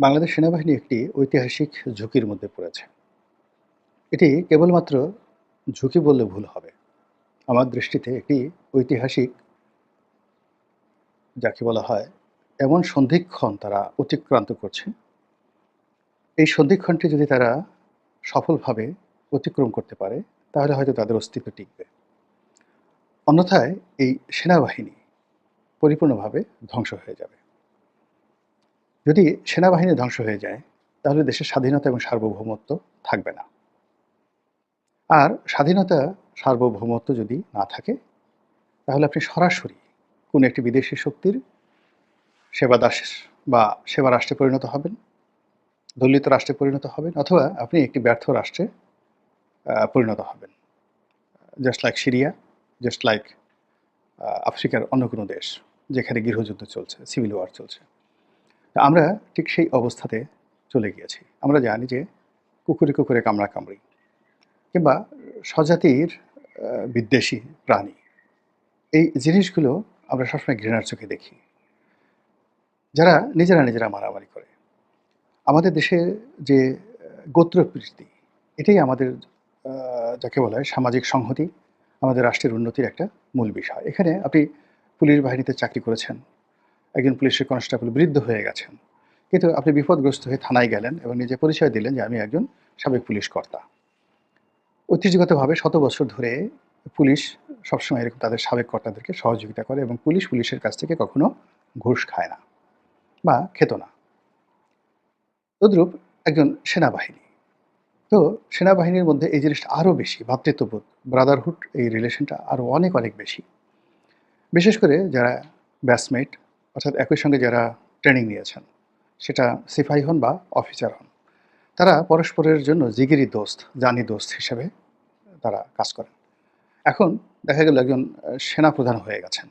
বাংলাদেশ সেনাবাহিনী একটি ঐতিহাসিক ঝুঁকির মধ্যে পড়েছে। এটি কেবলমাত্র ঝুঁকি বললে ভুল হবে। আমার দৃষ্টিতে একটি ঐতিহাসিক, যাকে বলা হয়, এমন সন্ধিক্ষণ তারা অতিক্রান্ত করছে। এই সন্ধিক্ষণটি যদি তারা সফলভাবে অতিক্রম করতে পারে, তাহলে হয়তো তাদের অস্তিত্ব টিকবে। অন্যথায় এই সেনাবাহিনী পরিপূর্ণভাবে ধ্বংস হয়ে যাবে। যদি সেনাবাহিনী ধ্বংস হয়ে যায়, তাহলে দেশের স্বাধীনতা এবং সার্বভৌমত্ব থাকবে না। আর স্বাধীনতা, সার্বভৌমত্ব যদি না থাকে, তাহলে আপনি সরাসরি কোনো একটি বিদেশি শক্তির সেবা দাস বা সেবা রাষ্ট্রে পরিণত হবেন, দলিত রাষ্ট্রে পরিণত হবেন, অথবা আপনি একটি ব্যর্থ রাষ্ট্রে পরিণত হবেন। Just like Syria just like আফ্রিকার অন্য কোনো দেশ যেখানে গৃহযুদ্ধ চলছে সিভিল ওয়ার চলছে। আমরা ঠিক সেই অবস্থাতে চলে গিয়েছি। আমরা জানি যে কুকুরে কুকুরে কামড়া কামড়ি কিংবা স্বজাতির বিদ্বেষী প্রাণী। এই জিনিসগুলো আমরা সবসময় ঘৃণার চোখে দেখি। যারা নিজেরা নিজেরা মারামারি করে। আমাদের দেশে যে গোত্রপ্রীতি এটাই আমাদের যাকে বলা হয় সামাজিক সংহতি, আমাদের রাষ্ট্রের উন্নতির একটা মূল বিষয়। এখানে আপনি পুলিশ বাহিনীতে চাকরি করেছেন একজন পুলিশের কনস্টেবল বৃদ্ধ হয়ে গেছেন। কিন্তু আপনি বিপদগ্রস্ত হয়ে থানায় গেলেন এবং নিজে পরিচয় দিলেন যে আমি একজন সাবেক পুলিশ কর্তা। ঐতিহ্যগতভাবে শত বছর ধরে পুলিশ সবসময় এরকম তাদের সাবেক কর্তাদেরকে সহযোগিতা করে এবং পুলিশ পুলিশের কাছ থেকে কখনো ঘুষ খায় না বা খেত না। তদ্রূপ একজন সেনাবাহিনী। তো সেনাবাহিনীর মধ্যে এই জিনিসটা আরও বেশি ভ্রাতৃত্ববোধ ব্রাদারহুড এই রিলেশনটা আরও অনেক অনেক বেশি। বিশেষ করে যারা ব্যাচমেট অর্থাৎ একই সঙ্গে যারা ট্রেনিং নিয়েছেন, সেটা সিপাহী হন বা অফিসার হন, তারা পরস্পরের জন্য জিগিরি দোস্ত, জানি দোস্ত হিসেবে তারা কাজ করেন। এখন দেখা গেল একজন সেনাপ্রধান হয়ে গেছেন।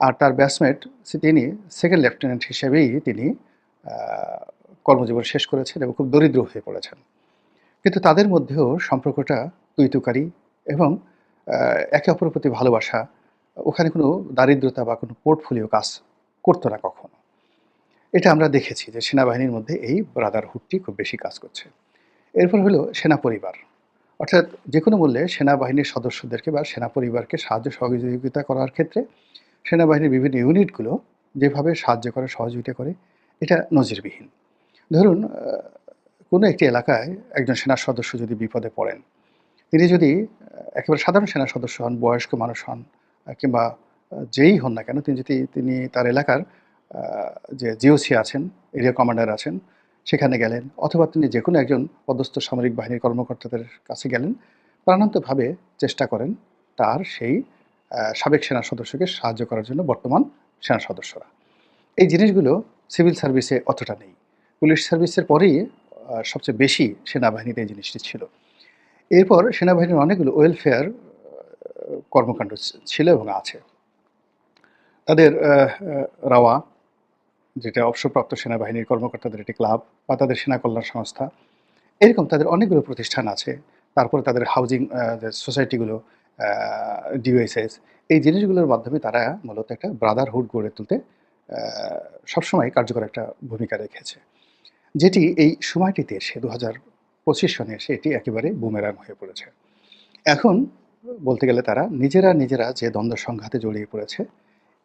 আর তার ব্যাচমেট তিনি সেকেন্ড লেফটেন্যান্ট হিসেবেই তিনি কর্মজীবন শেষ করেছেন এবং খুব দরিদ্র হয়ে পড়েছেন। কিন্তু তাদের মধ্যেও সম্পর্কটা তুইতুকারি এবং একে অপরের প্রতি ভালোবাসা, ওখানে কোনো দারিদ্রতা বা কোনো পোর্টফোলিও কাজ করতো না কখনো। এটা আমরা দেখেছি যে সেনাবাহিনীর মধ্যে এই ব্রাদারহুডটি খুব বেশি কাজ করছে। এরপর হলো সেনা পরিবার অর্থাৎ যে কোনো মূল্যে সেনাবাহিনীর সদস্যদেরকে বা সেনা পরিবারকে সাহায্য সহযোগিতা করার ক্ষেত্রে সেনাবাহিনীর বিভিন্ন ইউনিটগুলো যেভাবে সাহায্য করে, সহযোগিতা করে, এটা নজিরবিহীন। ধরুন কোনো একটি এলাকায় একজন সেনা সদস্য যদি বিপদে পড়েন, তিনি যদি একেবারে সাধারণ সেনা সদস্য হন, বয়স্ক মানুষ হন কিংবা যেই হন না কেন, তিনি যদি, তিনি তার এলাকার যে জিওসি আছেন, এরিয়া কমান্ডার আছেন, সেখানে গেলেন, অথবা তিনি যে কোনো একজন পদস্থ সামরিক বাহিনীর কর্মকর্তাদের কাছে গেলেন, প্রাণান্তভাবে চেষ্টা করেন তার সেই সাবেক সেনা সদস্যকে সাহায্য করার জন্য বর্তমান সেনা সদস্যরা। এই জিনিসগুলো সিভিল সার্ভিসে অতটা নেই। পুলিশ সার্ভিসের পরেই সবচেয়ে বেশি সেনাবাহিনীতে এই জিনিসটি ছিল। এরপর সেনাবাহিনীর অনেকগুলো ওয়েলফেয়ার কর্মকাণ্ড ছিল এবং আছে। তাদের রাওয়া, যেটা অবসরপ্রাপ্ত সেনাবাহিনীর কর্মকর্তাদের একটি ক্লাব বা তাদের সেনা কল্যাণ সংস্থা, এরকম তাদের অনেকগুলো প্রতিষ্ঠান আছে। তারপরে তাদের হাউজিং সোসাইটিগুলো ডিওএসএস এই জিনিসগুলোর মাধ্যমে তারা মূলত একটা ব্রাদারহুড গড়ে তুলতে সবসময় কার্যকর একটা ভূমিকা রেখেছে। যেটি এই সময়টিতে এসে দু হাজার পঁচিশ সনে এসে এটি একেবারে বুমেরাং হয়ে পড়েছে। এখন বলতে গেলে তারা নিজেরা নিজেরা যে দ্বন্দ্ব সংঘাতে জড়িয়ে পড়েছে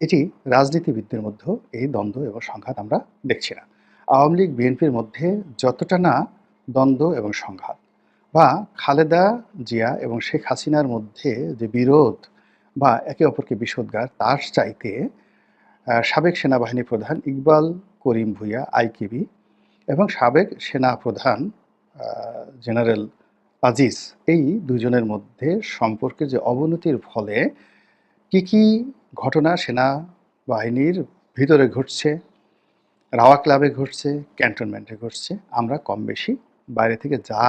এটি রাজনীতিবিদদের মধ্যেও এই দ্বন্দ্ব এবং সংঘাত আমরা দেখছি না। আওয়ামী লীগ, বিএনপির মধ্যে যতটা না দ্বন্দ্ব এবং সংঘাত বা খালেদা জিয়া এবং শেখ হাসিনার মধ্যে যে বিরোধ বা একে অপরকে বিষোদ্গার, তার চাইতে সাবেক সেনাবাহিনী প্রধান ইকবাল করিম ভুইয়া, আইকিবি এবং সাবেক সেনা প্রধান জেনারেল আজিজ, এই দুজনের মধ্যে সম্পর্কের যে অবনতির ফলে কি কি ঘটনা সেনা বাহিনীর ভিতরে ঘটছে, রাওয়া ক্লাবে ঘটছে, ক্যান্টনমেন্টে ঘটছে। আমরা কম বেশি বাইরে থেকে যা